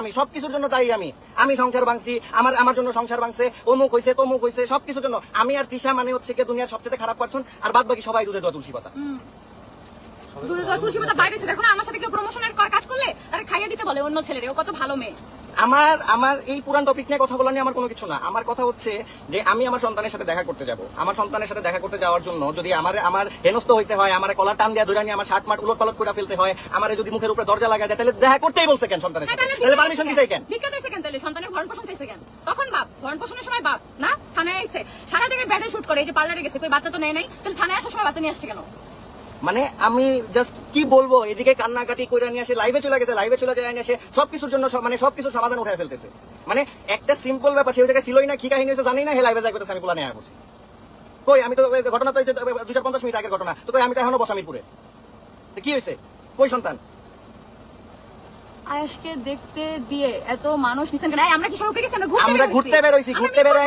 আমি, সবকিছুর জন্য দায়ী আমি। আমি সংসার ভাঙছি, আমার আমার জন্য সংসার ভাঙছে, অমুক হয়েছে তমুক হয়েছে সবকিছুর জন্য। আমি আর তিশা মানে হচ্ছে কি দুনিয়ার সবচেয়ে খারাপ পারছন আর বাদ বাকি সবাই দুধে দেওয়া তুলসী পাতা। দুধে দেওয়া তুলসী পাতা বাইরে দেখো না, আমার সাথে কেউ প্রমোশনের কাজ করলে তারা খাইয়ে দিতে বলে অন্য ছেলেরে, ও কত ভালো মেয়ে। আমার আমার এই পুরান টপিক নিয়ে কথা বলা নিয়ে আমার কোনো কিছু না। আমার কথা হচ্ছে যে আমি আমার সন্তানের সাথে দেখা করতে যাব। আমার সন্তানের সাথে দেখা করতে যাওয়ার জন্য যদি আমার আমার হেনস্থ হইতে হয় আমার কলার টান দেওয়া ধরে নিয়ে আমার শার্ট মাঠ উলট পালট করে ফেলতে হয় আমার যদি মুখের উপরে দরজা লাগা যায় তাহলে দেখা করতেই বলছে কেন সন্তানের হ্যাঁ, সাথে? তাহলে পারমিশন দিছে কেন? তাহলে সন্তানের ভরণ পোষণ চাইছে কেন? তখন বাপ ভরণ পোষণের সময় বাপ না? থানায় এসে সারা জায়গায় ব্যাডে শুট করে এই যে পার্লারে গেছে কই বাচ্চা তো নেয় নাই? তাহলে থানায় আসার সময় বাচ্চা নিয়ে আসছে কেন? মানে আমি জাস্ট কি বলব এদিকে কান্নাকাটি করে নিয়ে আসে লাইভে চলে গেছে লাইভে চলে যায় নিয়ে আসে সবকিছুর জন্য মানে সবকিছুর সমাধান উঠায় ফেলতেছে। মানে একটা সিম্পল ব্যাপার সেই জায়গায় ছিলই না কি কাহিনী হয়েছে জানি না হে লাইভে যাই করতেছে আমি পোলা নেওয়া করছি কই আমি তো ঘটনা তো চার পঞ্চাশ মিনিট আগের ঘটনা তো কই আমি তো এখনও বসামিরপুরে। কি হয়েছে? কই সন্তান? আয়াসকে দেখতে দিয়ে এত মানুষ নিছেন আমরা কি সব আমরা ঘুরতে। বেরোইছি? ঘুরতে বেরোয়